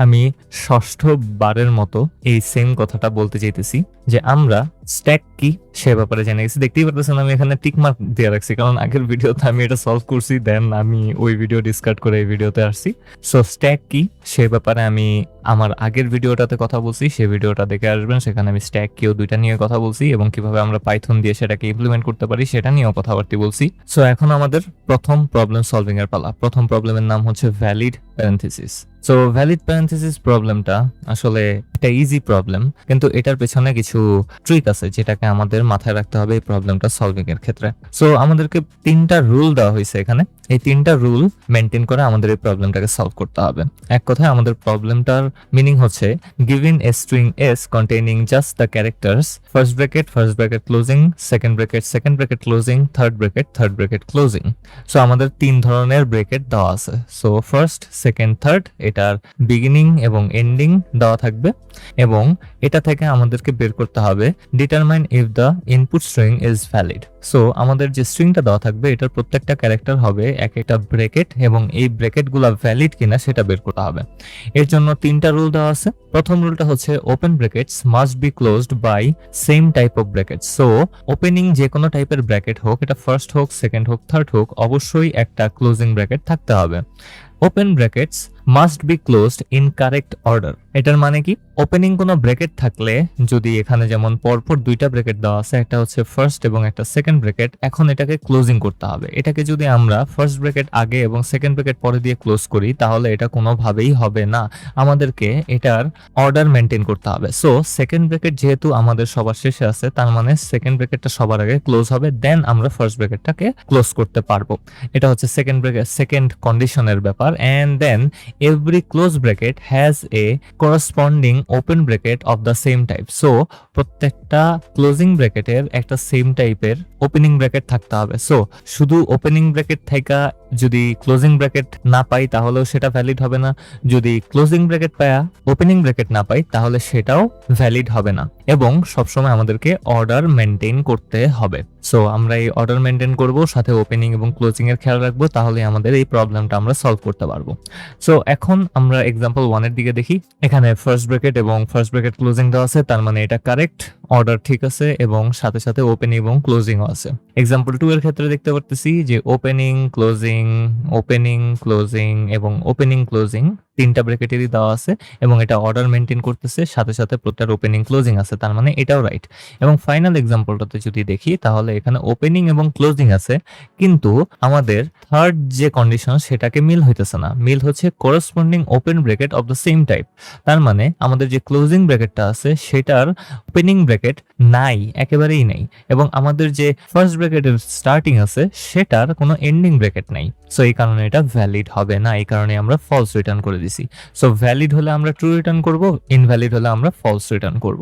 আমি ষষ্ঠ বারের মতো এই সেম কথাটা বলতে চাইতেছি যে আমরা স্ট্যাক কি? সে ব্যাপারে জেনে গেছি। দেখতেই পারতেছেন, আমি এখানে টিক মার্ক দিয়ে রাখছি। কারণ আগের ভিডিওতে আমি এটা সলভ করছি দেন আমি ওই ভিডিও ডিসকার্ড করে এই ভিডিওতে আসছি। সো স্ট্যাক কি? সে ব্যাপারে আমি আমার আগের ভিডিওটাতে কথা বলছি সেই ভিডিওটা দেখে আসবেন। সেখানে আমি স্ট্যাক কিও দুইটা নিয়ে কথা বলছি এবং কীভাবে আমরা পাইথন দিয়ে সেটাকে ইমপ্লিমেন্ট করতে পারি, সেটা নিয়েও কথাবার্তা বলছি। সো এখন আমাদের প্রথম প্রবলেম সলভিং এর পালা। প্রথম প্রবলেমের নাম হচ্ছে valid parenthesis so valid parenthesis প্রবলেমটা আসলে একটা ইজি প্রবলেম কিন্তু এটার পেছনে কিছু ট্রিক আছে। যেটাকে আমাদের মাথায় রাখতে হবে এই প্রবলেমটা সলভিং এর ক্ষেত্রে। সো আমাদেরকে তিনটা রুল দেওয়া হয়েছে এখানে। এই তিনটা রুল মেনটেন করে আমাদের এই প্রবলেমটাকে সলভ করতে হবে। এক কথায় আমাদের প্রবলেমটার মিনিং হচ্ছে given a string S containing just the characters first bracket first bracket closing second bracket second bracket closing third bracket third bracket closing so আমাদের তিন ধরনের ব্রেকেট দেওয়া আছে। সো ফার্স্ট সেকেন্ড থার্ড এটার বিগিনিং এবং ending দেওয়া থাকবে। এবং এটা থেকে আমাদেরকে বের করতে হবে determine if the input string is valid so আমাদের যে স্ট্রিংটা দেওয়া থাকবে, এটার প্রত্যেকটা ক্যারেক্টার হবে এক একটা ব্রেকেট এবং এই ব্রেকেটগুলো ভ্যালিড কিনা সেটা বের করতে হবে। এর জন্য তিনটা রুল দেওয়া আছে। প্রথম রুলটা হচ্ছে open brackets must be closed by same type of bracket so opening যে কোনো টাইপের ব্র্যাকেট হোক, এটা ফার্স্ট হোক সেকেন্ড হোক থার্ড হোক, অবশ্যই একটা ক্লোজিং ব্র্যাকেট থাকতে হবে। Open brackets must be closed in correct order এটার মানে কি? ওপেনিং কোনো ব্র্যাকেট থাকলে যদি এখানে যেমন পরপর দুইটা ব্র্যাকেট দেওয়া আছে, একটা হচ্ছে ফার্স্ট এবং একটা সেকেন্ড ব্র্যাকেট এখন এটাকে ক্লোজিং করতে হবে। এটাকে যদি আমরা ফার্স্ট ব্র্যাকেট আগে এবং সেকেন্ড ব্র্যাকেট পরে দিয়ে ক্লোজ করি, তাহলে এটা কোনোভাবেই হবে না। আমাদেরকে এটার অর্ডার মেনটেন করতে হবে। সো সেকেন্ড ব্র্যাকেট যেহেতু আমাদের সবার শেষে আছে, তার মানে সেকেন্ড ব্র্যাকেটটা সবার আগে ক্লোজ হবে দেন আমরা ফার্স্ট ব্র্যাকেটটাকে ক্লোজ করতে পারব। এটা হচ্ছে সেকেন্ড ব্র্যাকেট সেকেন্ড কন্ডিশনের ব্যাপার and then every close bracket has a corresponding open bracket of the same type. So, প্রত্যেকটা ক্লোজিং ব্র্যাকেটের একটা সেম টাইপের ওপেনিং ব্র্যাকেট থাকতে হবে। সো শুধু ওপেনিং ব্র্যাকেট থাকা যদি ক্লোজিং ব্র্যাকেট না পাই তাহলেও সেটা ভ্যালিড হবে না। যদি ক্লোজিং ব্র্যাকেট পায়া ওপেনিং ব্র্যাকেট না পাই তাহলে সেটাও ভ্যালিড হবে না। এবং সবসময় আমাদেরকে অর্ডার মেনটেন করতে হবে। সো আমরা এই অর্ডার মেনটেন করব, সাথে ওপেনিং এবং ক্লোজিং এর খেয়াল রাখব তাহলে আমাদের এই প্রবলেমটা আমরা সলভ করতে পারব। সো এখন আমরা এক্সাম্পল ওয়ানের দিকে দেখি। এখানে ফার্স্ট ব্র্যাকেট এবং ফার্স্ট ব্র্যাকেট ক্লোজিং দেওয়া আছে, তার মানে এটা কারেক্ট অর্ডার ঠিক আছে এবং সাথে সাথে ওপেনিং এবং ক্লোজিংও আছে। এক্সাম্পল টু এর ক্ষেত্রে দেখতে পারতেছি যে ওপেনিং ক্লোজিং ওপেনিং ক্লোজিং এবং ওপেনিং ক্লোজিং তিনটা ব্র্যাকেটেরই দেওয়া আছে এবং এটা অর্ডার মেনটেন করতেছে, সাথে সাথে প্রত্যেকটা ওপেনিং ক্লোজিং আছে, তার মানে এটাও রাইট এবং ফাইনাল এক্সাম্পলটাতে যদি দেখি, তাহলে এখানে ওপেনিং এবং ক্লোজিং আছে, কিন্তু আমাদের থার্ড যে কন্ডিশন সেটাকে মিল হইতেছে না। মিল হচ্ছে corresponding open bracket of the same type তার মানে আমাদের যে ক্লোজিং ব্র্যাকেটটা আছে, সেটার ওপেনিং ব্র্যাকেট নাই, একেবারেই নাই। এবং আমাদের যে ফার্স্ট ব্র্যাকেটের স্টার্টিং আছে, সেটার কোনো এন্ডিং ব্র্যাকেট নাই। সো এই কারণে এটা ভ্যালিড হবে না, এই কারণে আমরা ফলস রিটার্ন করে দিছি। সো ভ্যালিড হলে আমরা ট্রু রিটার্ন করব ইনভ্যালিড হলে আমরা ফলস রিটার্ন করব।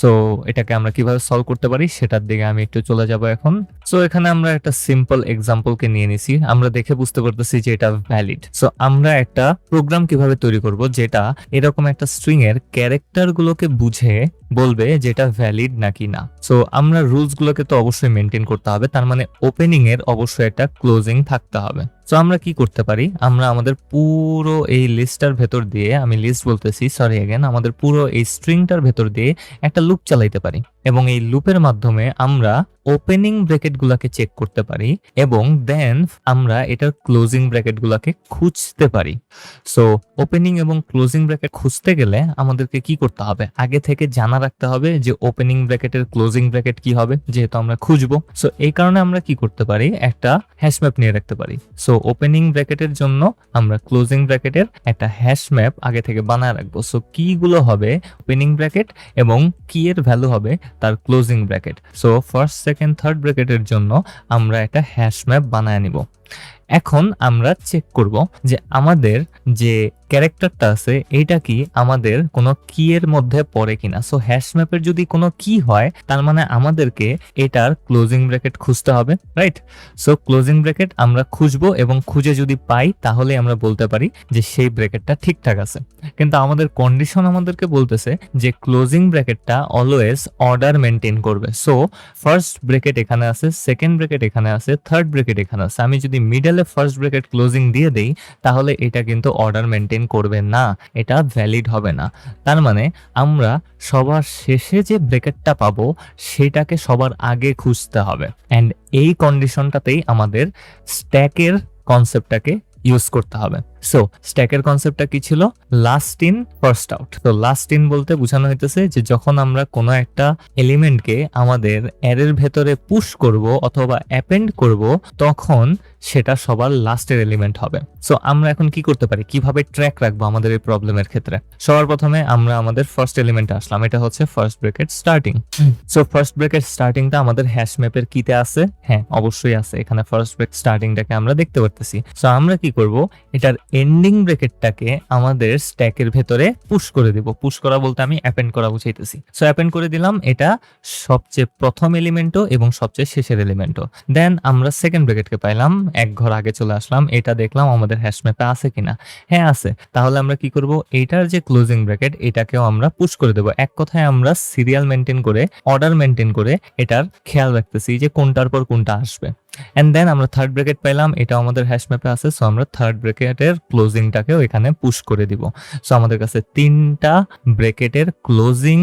সো এটাকে আমরা কীভাবে সলভ করতে পারি, সেটার দিকে আমি একটু চলে যাব এখন। সো এখানে আমরা একটা সিম্পল এক্সাম্পলকে নিয়ে নিছি। আমরা দেখে বুঝতে পারতেছি যে এটা ভ্যালিড সো আমরা একটা প্রোগ্রাম কীভাবে তৈরি করব, যেটা এরকম একটা স্ট্রিং এর ক্যারেক্টার গুলোকে বুঝে বলবে যেটা ভ্যালিড নাকি না। সো আমরা রুলস গুলোকে তো অবশ্যই মেনটেন করতে হবে, তার মানে ওপেনিং এর অবশ্যই একটা ক্লোজিং থাকতে হবে। সো আমরা কি করতে পারি? আমরা আমাদের পুরো এই লিস্টটার ভেতর দিয়ে, আমি লিস্ট বলতেছি সরি এগেন আমাদের পুরো এই স্ট্রিংটার ভেতর দিয়ে একটা লুপ চালাইতে পারি। এবং এই লুপের মাধ্যমে আমরা ওপেনিং ব্র্যাকেট গুলাকে চেক করতে পারি এবং দেন আমরা এটার ক্লোজিং ব্র্যাকেট গুলাকে খুঁজতে পারি। সো ওপেনিং এবং ক্লোজিং ব্র্যাকেট খুঁজতে গেলে আমাদেরকে কি করতে হবে? আগে থেকে জানা রাখতে হবে যে ওপেনিং ব্র্যাকেটের ক্লোজিং ব্র্যাকেট কি হবে, যেহেতু আমরা খুঁজবো। সো এই কারণে আমরা কি করতে পারি? একটা হ্যাশ ম্যাপ নিয়ে রাখতে পারি। সো ওপেনিং ব্র্যাকেটের জন্য আমরা ক্লোজিং ব্র্যাকেটের একটা হ্যাশ ম্যাপ আগে থেকে বানায় রাখব। সো কি গুলো হবে ওপেনিং ব্র্যাকেট এবং কি এর ভ্যালু হবে তার closing bracket so first second third ব্র্যাকেটের জন্য আমরা একটা হ্যাশ ম্যাপ বানায় নিব। এখন আমরা চেক করব যে আমাদের যে ক্যারেক্টারটা আছে, এইটা কি আমাদের কোনো কি এর মধ্যে পড়ে কিনা? সো হ্যাশ ম্যাপের যদি কোনো কি হয়, তার মানে আমাদেরকে এটার ক্লোজিং ব্র্যাকেট খুঁজতে হবে রাইট সো ক্লোজিং ব্র্যাকেট আমরা খুঁজবো এবং খুঁজে যদি পাই, তাহলে আমরা বলতে পারি যে সেই ব্র্যাকেটটা ঠিকঠাক আছে। কিন্তু আমাদের কন্ডিশন আমাদেরকে বলতেছে যে ক্লোজিং ব্র্যাকেটটা অলওয়েজ অর্ডার মেনটেন করবে। সো ফার্স্ট ব্র্যাকেট এখানে আছে সেকেন্ড ব্র্যাকেট এখানে আছে থার্ড ব্র্যাকেট এখানে আছে। আমি যদি মিডলে ফার্স্ট ব্রেকেট ক্লোজিং দিয়ে দেই, তাহলে এটা কিন্তু অর্ডার মেনটেন করবে না, এটা ভ্যালিড হবে না। তার মানে আমরা সবার শেষে যে ব্রেকেটটা পাবো, সেটাকে সবার আগে খুঁজতে হবে। অ্যান্ড এই কন্ডিশনটাতেই আমাদের স্ট্যাকের কনসেপ্টটাকে ইউজ করতে হবে। সো স্ট্যাকের কনসেপ্টটা কি ছিল? লাস্ট ইন ফার্স্ট আউট তো লাস্ট ইন বলতে বোঝানো হইতেছে যে যখন আমরা কোনো একটা এলিমেন্টকে আমাদের অ্যারের ভেতরে পুশ করব অথবা অ্যাপেন্ড করব, তখন সেটা সবার লাস্টের এলিমেন্ট হবে। সো আমরা এখন কি করতে পারি? কীভাবে ট্র্যাক রাখব আমাদের এই প্রবলেমের ক্ষেত্রে? সবার প্রথমে আমরা আমাদের ফার্স্ট এলিমেন্টে আসলাম। এটা হচ্ছে first bracket starting so first bracket স্টার্টিংটা আমাদের হ্যাশ ম্যাপের কিতে আছে? হ্যাঁ অবশ্যই আছে। এখানে ফার্স্ট ব্রেক স্টার্টিংটাকে আমরা দেখতে পারতেছি। সো আমরা কি করব? এটার এন্ডিং ব্রেকেটটাকে আমাদের স্ট্যাকের ভেতরে পুশ করে দিব। পুশ করা বলতে আমি অ্যাপেন্ড করা বুঝাইতেছি। সো অ্যাপেন্ড করে দিলাম, এটা সবচেয়ে প্রথম এলিমেন্টও এবং সবচেয়ে শেষের এলিমেন্টও দেন আমরা সেকেন্ড ব্রেকেটকে পাইলাম, এক ঘর আগে চলে আসলাম, এটা দেখলাম আমাদের হ্যাশম্যাপে আছে কিনা। হ্যাঁ আছে। তাহলে আমরা কি করব? এইটার যে ক্লোজিং ব্র্যাকেট এটাকেও আমরা পুশ করে দেব। এক কথায় আমরা সিরিয়াল মেনটেন করে অর্ডার মেনটেন করে, এটার খেয়াল রাখতেছি যে কোনটার পর কোনটা আসবে। এন্ড দেন আমরা থার্ড ব্রেকেট পাইলাম এটা আমাদের হ্যাশ ম্যাপে আছে সো আমরা থার্ড ব্রেকেটের ক্লোজিংটাকেও এখানে পুশ করে দিব। সো আমাদের কাছে তিনটা ব্রেকেটের ক্লোজিং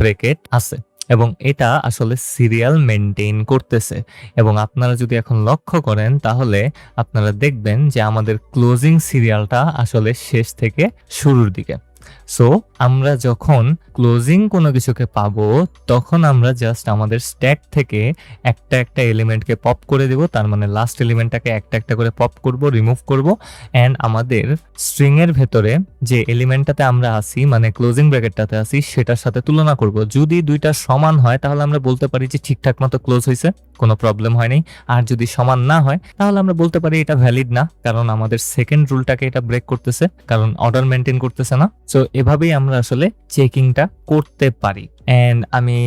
ব্রেকেট আছে, এবং এটা আসলে সিরিয়াল মেনটেন করতেছে। এবং আপনারা যদি এখন লক্ষ্য করেন, তাহলে আপনারা দেখবেন যে আমাদের ক্লোজিং সিরিয়ালটা আসলে শেষ থেকে শুরুর দিকে। সো আমরা যখন ক্লোজিং কোনো কিছুকে পাবো, তখন আমরা জাস্ট আমাদের স্ট্যাক থেকে একটা একটা এলিমেন্টকে পপ করে দেব। তার মানে লাস্ট এলিমেন্টটাকে একটা একটা করে পপ করব রিমুভ করব। অ্যান্ড আমাদের স্ট্রিংয়ের ভেতরে যে এলিমেন্টটাতে আমরা আসি মানে ক্লোজিং ব্র্যাকেটটাতে আসি সেটার সাথে তুলনা করব। যদি দুইটা সমান হয়, তাহলে আমরা বলতে পারি যে ঠিকঠাক মতো ক্লোজ হয়েছে কোনো প্রবলেম হয়নি। আর যদি সমান না হয়, তাহলে আমরা বলতে পারি এটা ভ্যালিড না, কারণ আমাদের সেকেন্ড রুলটাকে এটা ব্রেক করতেছে, কারণ অর্ডার মেনটেন করতেছে না। সো এভাবেই আমরা আসলে চেকিংটা করতে পারি। অ্যান্ড আমি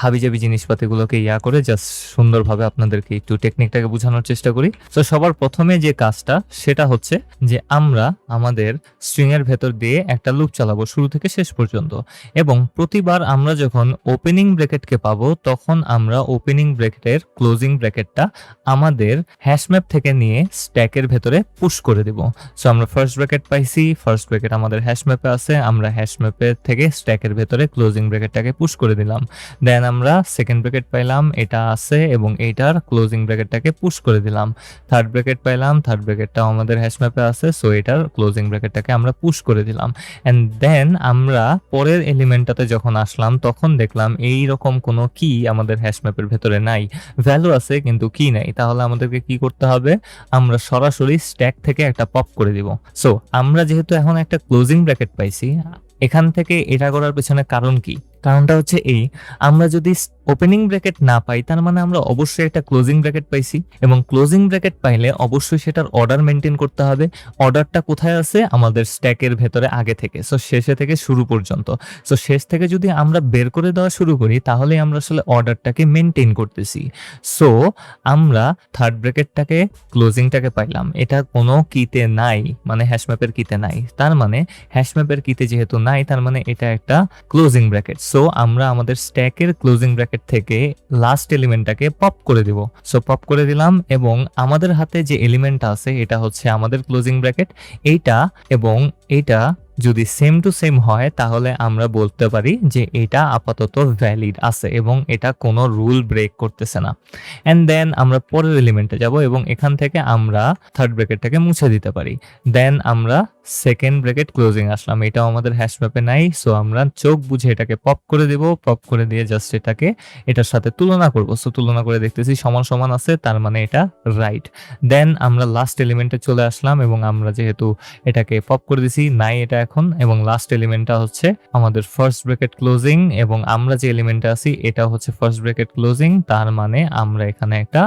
হাবিজাবি জিনিসপাতিগুলোকে ইয়া করে জাস্ট সুন্দরভাবে আপনাদেরকে একটু টেকনিকটাকে বোঝানোর চেষ্টা করি। তো সবার প্রথমে যে কাজটা, সেটা হচ্ছে যে আমরা আমাদের স্ট্রিংয়ের ভেতর দিয়ে একটা লুপ চালাবো শুরু থেকে শেষ পর্যন্ত। এবং প্রতিবার আমরা যখন ওপেনিং ব্র্যাকেটকে পাবো, তখন আমরা ওপেনিং ব্র্যাকেটের ক্লোজিং ব্র্যাকেটটা আমাদের হ্যাশম্যাপ থেকে নিয়ে স্ট্যাকের ভেতরে পুশ করে দেব। সো আমরা ফার্স্ট ব্র্যাকেট পাইছি ফার্স্ট ব্র্যাকেট আমাদের হ্যাশম্যাপে আছে, আমরা হ্যাশম্যাপের থেকে স্ট্যাকের ভেতরে ক্লোজিং ব্র্যাকেটটাকে পুশ করে দিলাম। দেন আমরা সেকেন্ড ব্র্যাকেট পাইলাম, এটা আছে এবং এইটার ক্লোজিং ব্র্যাকেটটাকে পুশ করে দিলাম। থার্ড ব্র্যাকেট পাইলাম থার্ড ব্র্যাকেটটাও আমাদের হ্যাশম্যাপে আছে সো এটার ক্লোজিং ব্র্যাকেটটাকে আমরা পুশ করে দিলাম। অ্যান্ড দেন আমরা পরের এলিমেন্টটাতে যখন আসলাম, তখন দেখলাম এই রকম কোনো কি আমাদের হ্যাশম্যাপের ভেতরে নাই। ভ্যালু আছে, কিন্তু কি নাই। তাহলে আমাদেরকে কি করতে হবে? আমরা সরাসরি স্ট্যাক থেকে একটা পপ করে দিব। সো আমরা যেহেতু এখন একটা ক্লোজিং ব্র্যাকেট পাইছি, এখান থেকে এটা করার পেছনে কারণ কি? কারণটা হচ্ছে এই, আমরা যদি ওপেনিং ব্র্যাকেট না পাই, তার মানে আমরা অবশ্যই একটা ক্লোজিং ব্র্যাকেট পাইছি এবং ক্লোজিং ব্র্যাকেট পাইলে অবশ্যই সেটার অর্ডার মেনটেন করতে হবে। অর্ডারটা কোথায় আছে? আমাদের স্ট্যাকের ভেতরে আগে থেকে সো শেষে থেকে শুরু পর্যন্ত। সো শেষ থেকে যদি আমরা বের করে দেওয়া শুরু করি তাহলে আমরা আসলে অর্ডারটাকে মেনটেন করতেছি। সো আমরা থার্ড ব্র্যাকেটটাকে ক্লোজিংটাকে পাইলাম। এটা কোনো কিতে নাই মানে হ্যাশম্যাপের কিতে নাই। তার মানে হ্যাশম্যাপের কিতে যেহেতু নাই, তার মানে এটা একটা ক্লোজিং ব্র্যাকেট সো আমরা আমাদের স্ট্যাকের ক্লোজিং ব্র্যাকেট থেকে লাস্ট এলিমেন্টটাকে পপ করে দিব। সো পপ করে দিলাম এবং আমাদের হাতে যে এলিমেন্টটা আছে, এটা হচ্ছে আমাদের ক্লোজিং ব্র্যাকেট এইটা এবং এইটা যদি সেম টু সেম হয়, তাহলে আমরা বলতে পারি যে এটা আপাতত ভ্যালিড আছে এবং এটা কোনো রুল ব্রেক করতেছে না। অ্যান্ড দেন আমরা পরের এলিমেন্টে যাব এবং এখান থেকে আমরা থার্ড ব্র্যাকেটটাকে মুছে দিতে পারি। দেন আমরা সেকেন্ড ব্র্যাকেট ক্লোজিং আসলাম। এটাও আমাদের হ্যাশ ম্যাপে নাই সো আমরা চোখ বুঝে এটাকে পপ করে দেব। পপ করে দিয়ে জাস্ট এটাকে, এটার সাথে তুলনা করব। সো তুলনা করে দেখতেছি সমান সমান আছে, তার মানে এটা রাইট দেন আমরা লাস্ট এলিমেন্টে চলে আসলাম এবং আমরা যেহেতু এটাকে পপ করে দিছি নাই এটা এখন, এবং লাস্ট এলিমেন্টটা হচ্ছে আমাদের ফার্স্ট ব্র্যাকেট ক্লোজিং এবং আমরা যে এলিমেন্টে আছি, এটা হচ্ছে ফার্স্ট ব্র্যাকেট ক্লোজিং তার মানে আমরা এখানে একটা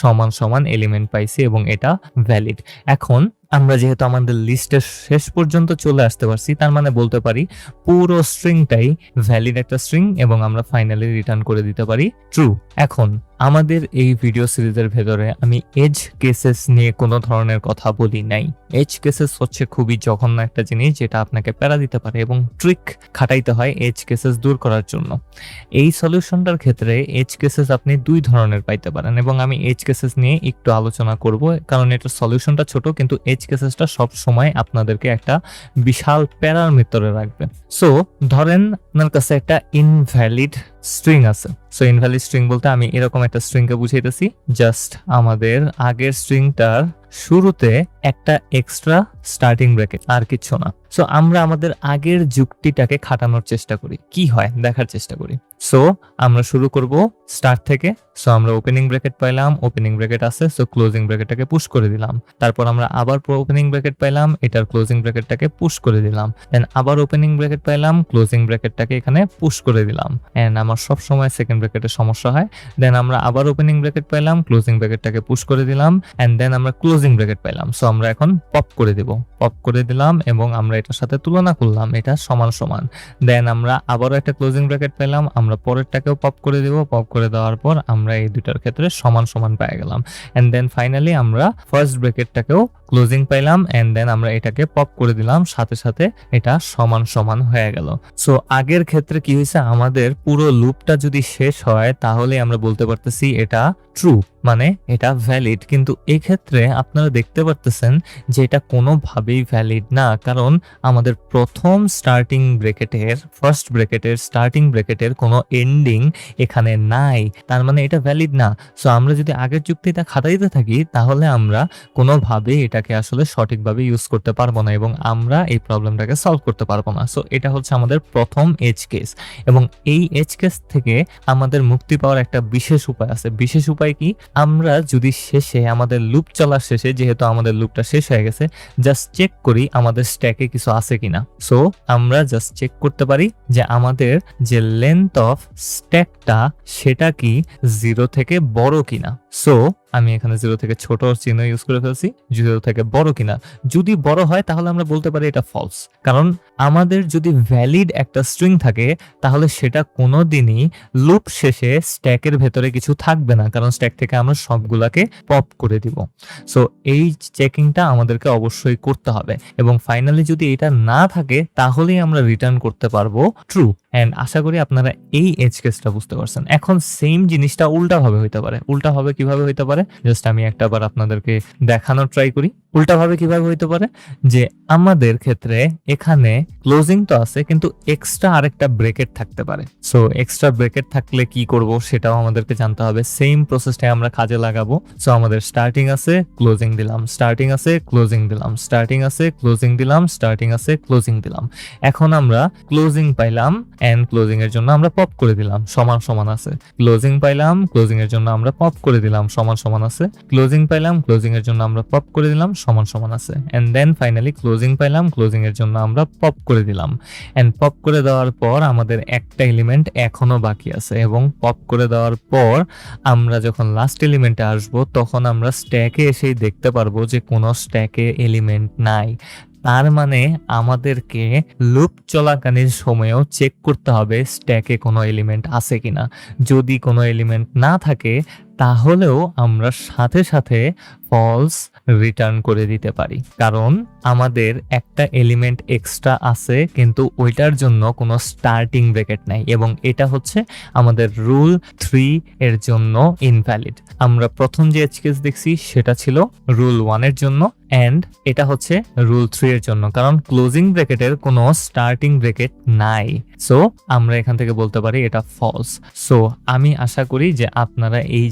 সমান সমান এলিমেন্ট পাইছি এবং এটা ভ্যালিড এখন আমরা যেহেতু আমাদের লিস্টের শেষ পর্যন্ত চলে আসতে পারছি, তার মানে বলতে পারি পুরো স্ট্রিংটাই ভ্যালিড একটা স্ট্রিং এবং আমরা ফাইনালি রিটার্ন করে দিতে পারি ট্রু এখন আমাদের এই ভিডিও সিরিজের ভেতরে আমি এজ কেসেস নিয়ে কোনো ধরনের কথা বলি নাই। এজ কেসেস হচ্ছে খুবই জঘন্য একটা জিনিস যেটা আপনাকে প্যারা দিতে পারে এবং ট্রিক খাটাইতে হয় এজ কেসেস দূর করার জন্য। এই সলিউশনটার ক্ষেত্রে এজ কেসেস আপনি দুই ধরনের পাইতে পারেন এবং আমি এজ কেসেস নিয়ে একটু আলোচনা করব, কারণ এটার সলিউশনটা ছোট, কিন্তু এজ কেসেসটা সব সময় আপনাদেরকে একটা বিশাল প্যারার ভিতরে রাখবে। সো ধরেন আপনার কাছে একটা ইনভ্যালিড স্ট্রিং আছে। সো ইনভ্যালিড স্ট্রিং বলতে আমি এরকম একটা স্ট্রিংকে বুঝাইতেছি জাস্ট আমাদের আগের স্ট্রিংটার শুরুতে একটা এক্সট্রা স্টার্টিং ব্র্যাকেট আর কিছু না। সো আমরা আমাদের আগের যুক্তিটাকে খাটানোর চেষ্টা করি। কি হয়? দেখার চেষ্টা করি। সো আমরা শুরু করব স্টার্ট থেকে। সো আমরা ওপেনিং ব্র্যাকেট পাইলাম ওপেনিং ব্র্যাকেট আছে। সো ক্লোজিং ব্র্যাকেটটাকে পুশ করে দিলাম। তারপর আমরা আবার ওপেনিং ব্র্যাকেট পাইলাম, এটার ক্লোজিং ব্র্যাকেটটাকে পুশ করে দিলাম। দেন আবার ওপেনিং ব্র্যাকেট পাইলাম ক্লোজিং ব্র্যাকেটটাকে এখানে পুশ করে দিলাম। এন্ড আমার সব সময় সেকেন্ড ব্র্যাকেটের সমস্যা হয়। দেন আমরা আবার ওপেনিং ব্র্যাকেট পাইলাম ক্লোজিং ব্র্যাকেটটাকে পুশ করে দিলাম। এন্ড দেন আমরা ক্লোজিং ব্র্যাকেট পাইলাম। সো আমরা এখন পপ করে দেব। পপ করে দিলাম এবং আমরা এটার সাথে তুলনা করলাম। এটা সমান সমান। দেন আমরা আবারও একটা ক্লোজিং ব্র্যাকেট পেলাম আমরা পরেরটাকেও পপ করে দেব। পপ করে দেওয়ার পর আমরা এই দুটার ক্ষেত্রে সমান সমান পেয়ে গেলাম। এন্ড দেন ফাইনালি আমরা ফার্স্ট ব্র্যাকেটটাকেও ক্লোজিং পাইলাম। এন্ড দেন আমরা এটাকে পপ করে দিলাম। সাথে সাথে এটা সমান সমান হয়ে গেল। সো আগের ক্ষেত্রে কি হয়েছে? আমাদের পুরো লুপটা যদি শেষ হয়, তাহলে আমরা বলতে পারতেছি এটা ট্রু মানে এটা ভ্যালিড কিন্তু এই ক্ষেত্রে আপনারা দেখতে পারতেছেন যে এটা কোনোভাবেই ভ্যালিড না। কারণ আমাদের প্রথম স্টার্টিং ব্রেকেটের ফার্স্ট ব্রেকেটের স্টার্টিং ব্রেকেটের কোনো এন্ডিং এখানে নাই। তার মানে এটা ভ্যালিড না। সো আমরা যদি আগের যুক্তি যুক্তিটা খাতাইতে থাকি, তাহলে আমরা কোনোভাবেই এটাকে আসলে সঠিকভাবে ইউজ করতে পারব না এবং আমরা এই প্রবলেমটাকে সলভ করতে পারব না। সো এটা হচ্ছে আমাদের প্রথম এজ কেস এবং এই এজ কেস থেকে আমাদের মুক্তি পাওয়ার একটা বিশেষ উপায় আছে। বিশেষ উপায় কি? আমরা যদি শেষে আমাদের লুপ চলার শেষে, যেহেতু আমাদের লুপটা শেষ হয়ে গেছে জাস্ট চেক করি আমাদের স্ট্যাকে কিছু আছে কিনা। সো আমরা জাস্ট চেক করতে পারি যে আমাদের যে লেন্থ অফ স্ট্যাকটা সেটা কি জিরো থেকে বড় কিনা। সো আমি এখানে জিরো থেকে ছোট চিহ্ন ইউজ করে ফেলছি। জিরো থেকে বড় কিনা। যদি বড় হয়, তাহলে আমরা বলতে পারি এটা ফলস কারণ আমাদের যদি ভ্যালিড একটা স্ট্রিং থাকে, তাহলে সেটা কোনোদিনই লুপ শেষে স্ট্যাকের ভেতরে কিছু থাকবে না। কারণ স্ট্যাক থেকে আমরা সবগুলাকে পপ করে দিব। সো এই চেকিংটা আমাদেরকে অবশ্যই করতে হবে। এবং ফাইনালি যদি এটা না থাকে, তাহলেই আমরা রিটার্ন করতে পারব ট্রু অ্যান্ড আশা করি আপনারা এই এজ কেসটা বুঝতে পারছেন। এখন সেম জিনিসটা উল্টাভাবে হইতে পারে। উল্টাভাবে কীভাবে হইতে পারে? জাস্ট আমি একটা বার আপনাদেরকে দেখানোর ট্রাই করি। উল্টাভাবে কীভাবে হইতে পারে? যে আমাদের ক্ষেত্রে এখানে ক্লোজিং তো আছে, কিন্তু এক্সট্রা আরেকটা ব্রেকেট থাকতে পারে। সো এক্সট্রা ব্রেকেট থাকলে কি করব সেটাও আমাদেরকে জানতে হবে। সেম প্রসেসটাই আমরা কাজে লাগাবো। সো আমাদের স্টার্টিং আছে ক্লোজিং দিলাম। স্টার্টিং আছে ক্লোজিং দিলাম। স্টার্টিং আছে ক্লোজিং দিলাম। স্টার্টিং আছে ক্লোজিং দিলাম। এখন আমরা ক্লোজিং পাইলাম এন্ড ক্লোজিং এর জন্য আমরা পপ করে দিলাম। সমান সমান আছে। ক্লোজিং পাইলাম ক্লোজিং এর জন্য আমরা পপ করে দিলাম। সমান সমান আছে। ক্লোজিং পাইলাম ক্লোজিং এর জন্য আমরা পপ করে দিলাম। সমান সমান আছে। এন্ড দেন ফাইনালি ক্লোজিং পাইলাম ক্লোজিং এর জন্য আমরা পপ করে দিলাম। এন্ড পপ করে দেওয়ার পর আমাদের একটা এলিমেন্ট এখনও বাকি আছে এবং পপ করে দেওয়ার পর আমরা যখন লাস্ট এলিমেন্টে আসব, তখন আমরা স্ট্যাকে এসেই দেখতে পারব যে কোনো স্ট্যাকে এলিমেন্ট নাই। তার মানে আমাদেরকে লুপ চলাকালীন সময়েও চেক করতে হবে স্ট্যাকে কোনো এলিমেন্ট আছে কিনা। যদি কোনো এলিমেন্ট না থাকে তাহলেও আমরা সাথে সাথে ফলস রিটার্ন করে দিতে পারি। কারণ আমাদের একটা এলিমেন্ট এক্সট্রা আছে, কিন্তু ওইটার জন্য কোনো স্টার্টিং ব্রেকেট নাই এবং এটা হচ্ছে আমাদের রুল থ্রি এর জন্য ইনভ্যালিড আমরা প্রথম যে এচকেস দেখছি সেটা ছিল রুল ওয়ানের জন্য অ্যান্ড এটা হচ্ছে রুল থ্রি এর জন্য, কারণ ক্লোজিং ব্রেকেটের কোনো স্টার্টিং ব্রেকেট নাই। সো আমরা এখান থেকে বলতে পারি এটা ফলস সো আমি আশা করি যে আপনারা এই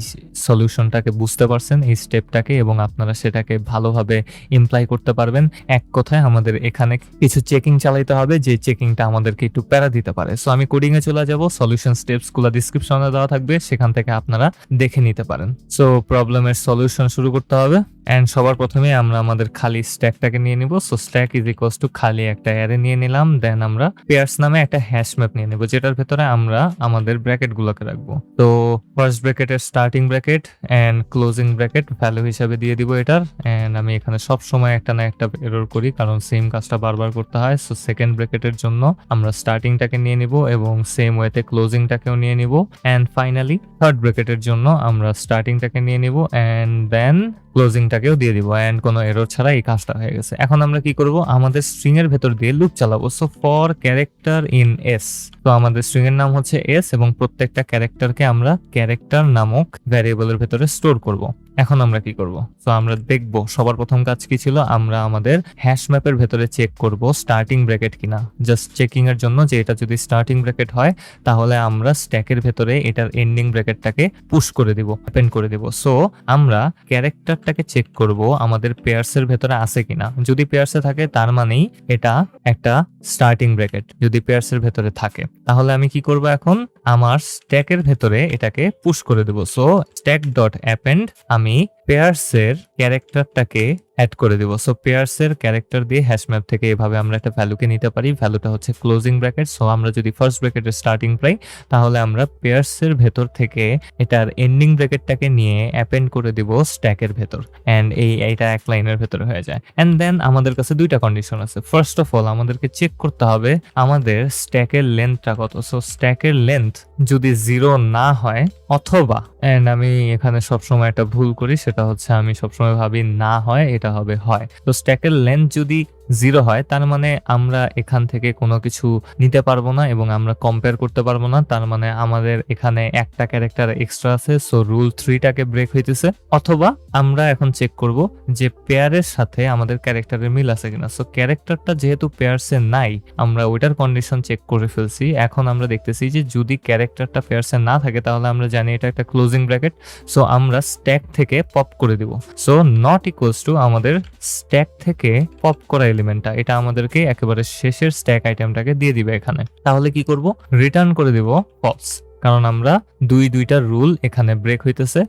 সলিউশনটাকে বুঝতে পারছেন, এই স্টেপটাকে এবং আপনারা সেটাকে ভালোভাবে ইমপ্লাই করতে পারবেন। এক কথায় আমাদের এখানে কিছু চেকিং চালাইতে হবে, যে চেকিংটা আমাদেরকে একটু প্যারা দিতে পারে। সো আমি কোডিং এ চলে যাব সলিউশন স্টেপসগুলো ডিসক্রিপশনে দেওয়া থাকবে, সেখান থেকে আপনারা দেখে নিতে পারেন। সো প্রবলেমের সলিউশন শুরু করতে হবে। এন্ড সবার প্রথমে আমরা আমাদের খালি স্ট্যাকটাকে নিয়ে নিব। So stack is equals to খালি একটা অ্যারে নিয়ে নিলাম। দেন আমরা পেয়ার্স নামে একটা হ্যাশ ম্যাপ নিয়ে নিব, যেটার ভেতরে আমরা আমাদের ব্র্যাকেট গুলোকে রাখব। তো ফার্স্ট ব্র্যাকেটের starting bracket and closing bracket value হিসাবে দিয়ে দিব এটার। অ্যান্ড আমি এখানে সব সময় একটা না একটা এরর করি, কারণ সেম কাজটা বারবার করতে হয়। সো সেকেন্ড ব্র্যাকেটের জন্য আমরা স্টার্টিংটাকে নিয়ে নিব এবং সেম ওয়েতে ক্লোজিংটাকেও নিয়ে নিব। অ্যান্ড ফাইনালি থার্ড ব্র্যাকেটের জন্য আমরা স্টার্টিংটাকে নিয়ে নিব। অ্যান্ড দেন ক্লোজিংটাকেও দিয়ে দিব অ্যান্ড কোনো এরর ছাড়া এই কাজটা হয়ে গেছে। এখন আমরা কি করব? আমাদের স্ট্রিং এর ভেতর দিয়ে লুপ চালাবো। So for character in S তো আমাদের স্ট্রিং এর নাম হচ্ছে এস এবং প্রত্যেকটা ক্যারেক্টারকে আমরা ক্যারেক্টার নামক ভ্যারিয়েবলের ভেতরে স্টোর করব। এখন আমরা কি করব? তো আমরা দেখব সবার প্রথম কাজ কি ছিল? আমরা আমাদের হ্যাশ ম্যাপের ভেতরে চেক করব স্টার্টিং ব্র্যাকেট কিনা। জাস্ট চেকিং এর জন্য যে এটা যদি স্টার্টিং ব্র্যাকেট হয়, তাহলে আমরা স্ট্যাকের ভেতরে এটার এন্ডিং ব্র্যাকেটটাকে পুশ করে দিব ওপেন করে দিব। সো আমরা ক্যারেক্টারটাকে চেক করব আমাদের পেয়ার্সের ভেতরে আছে কিনা। যদি পেয়ার্সে থাকে, তার মানেই এটা একটা স্টার্টিং ব্র্যাকেট যদি পেয়ার্সের ভেতরে থাকে। তাহলে আমি কি করব এখন? আমার স্ট্যাকের ভেতরে এটাকে পুশ করে দেব। সো স্ট্যাক ডট অ্যাপেন্ড আমি kami. পেয়ার্সের ক্যারেক্টারটাকে অ্যাড করে দিব। সো পেয়ার্সের ক্যারেক্টার দিয়ে হ্যাশ ম্যাপ থেকে এভাবে আমরা একটা ভ্যালুকে নিতে পারি। ভ্যালুটা হচ্ছে ক্লোজিং ব্র্যাকেট সো আমরা যদি ফার্স্ট ব্র্যাকেটের স্টার্টিং পাই, তাহলে আমরা পেয়ার্সের ভেতর থেকে এটার এন্ডিং ব্র্যাকেটটাকে নিয়ে অ্যাপেন্ড করে দিব স্ট্যাকের ভেতর। অ্যান্ড এই এটা এক লাইনের ভেতর হয়ে যায়। অ্যান্ড দেন আমাদের কাছে দুইটা কন্ডিশন আছে। ফার্স্ট অফ অল আমাদেরকে চেক করতে হবে আমাদের স্ট্যাকের লেন্থটা কত। সো স্ট্যাকের লেন্থ যদি জিরো না হয়, অথবা অ্যান্ড আমি এখানে সবসময় একটা ভুল করি, সেটা হচ্ছে আমি সবসময় ভাবি না হয় এটা হবে হয়। তো স্ট্যাকের লেন্থ যদি জিরো হয়, তার মানে আমরা এখান থেকে কোনো কিছু নিতে পারব না এবং আমরা কম্পেয়ার করতে পারব না, তার মানে আমাদের এখানে একটা ক্যারেক্টার এক্সট্রা আছে সো রুল থ্রিটাকে ব্রেক হইতেছে। অথবা আমরা এখন চেক করব যে পেয়ারের সাথে আমাদের ক্যারেক্টারের মিল আছে কিনা। সো ক্যারেক্টারটা যেহেতু পেয়ারসে নাই, আমরা ওইটার কন্ডিশন চেক করে ফেলছি। এখন আমরা দেখতেছি যে যদি ক্যারেক্টারটা পেয়ারসে না থাকে, তাহলে আমরা জানি এটা একটা ক্লোজিং ব্র্যাকেট সো আমরা স্ট্যাক থেকে পপ করে দিব। সো নট ইকুয়ালস টু আমাদের স্ট্যাক থেকে পপ করা এলিমেন্টটা এটা আমাদেরকে একেবারে শেষের স্ট্যাক আইটেমটাকে দিয়ে দিবে এখানে। তাহলে কি করব? রিটার্ন করে দিব ফলস কারণ আমরা দুই দুইটা রুল এখানে ব্রেক হইতেছে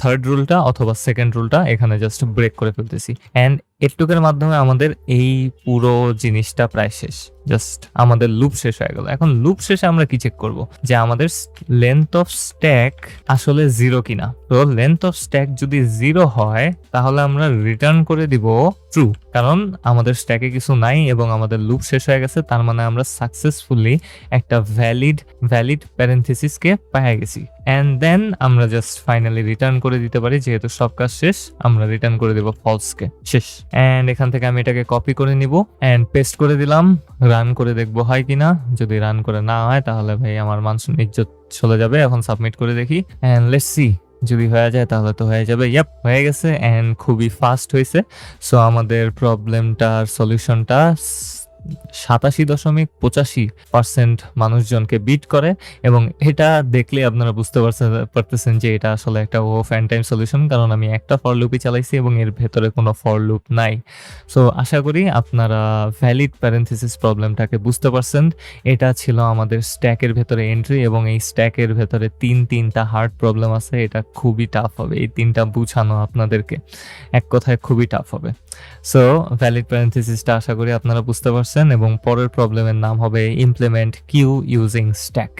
থার্ড রুলটা অথবা সেকেন্ড রুলটা এখানে জাস্ট ব্রেক করে ফেলতেছি। অ্যান্ড এটুকের মাধ্যমে আমাদের এই পুরো জিনিসটা প্রায় শেষ। জাস্ট আমাদের লুপ শেষ হয়ে গেল। এখন লুপ শেষে আমরা কি চেক করব? যে আমাদের লেন্থ অফ স্ট্যাক আসলে জিরো কিনা। তো লেন্থ অফ স্ট্যাক যদি জিরো হয়, তাহলে আমরা রিটার্ন করে দিব ট্রু কারণ আমাদের স্ট্যাকে কিছু নাই এবং আমাদের লুপ শেষ হয়ে গেছে, তার মানে আমরা সাকসেসফুলি একটা ভ্যালিড ভ্যালিড প্যারেন্থেসিসকে পাই গেছি। অ্যান্ড দেন আমরা জাস্ট ফাইনালি রিটার্ন করে দিতে পারি, যেহেতু সব কাজ শেষ, আমরা রিটার্ন করে দেব ফলসকে শেষ। অ্যান্ড এখান থেকে আমি এটাকে কপি করে নিব অ্যান্ড পেস্ট করে দিলাম রান করে দেখব হয় কিনা। যদি রান করে না হয়, তাহলে ভাই আমার মান ইজ্জত চলে যাবে। এখন সাবমিট করে দেখি। অ্যান্ড লেটস সি যদি হয়ে যায় তাহলে তো হয়ে যাবে। ইয়াপ হয়ে গেছে অ্যান্ড খুবই ফাস্ট হয়েছে। সো আমাদের প্রবলেমটার সলিউশনটা সাতাশি দশমিক পঁচাশি পার্সেন্ট মানুষজনকে বিট করে এবং এটা দেখলে আপনারা বুঝতে পারছেন পারতেছেন যে এটা আসলে একটা ও ফ্যান টাইম সলিউশন কারণ আমি একটা ফর লুপই চালাইছি এবং এর ভেতরে কোনো ফর লুপ নাই। সো আশা করি আপনারা ভ্যালিড প্যারেন্থিসিস প্রবলেমটাকে বুঝতে পারছেন। এটা ছিল আমাদের স্ট্যাকের ভেতরে এন্ট্রি এবং এই স্ট্যাকের ভেতরে তিন তিনটা হার্ড প্রবলেম আছে, এটা খুবই টাফ হবে, এই তিনটা বুঝানো আপনাদেরকে। এক কথায় খুবই টাফ হবে। সো ভ্যালিড প্যারেন্থিসিসটা আশা করি আপনারা বুঝতে পারছেন। এবং পরের প্রবলেমের নাম হবে ইমপ্লিমেন্ট কিউ ইউজিং স্ট্যাক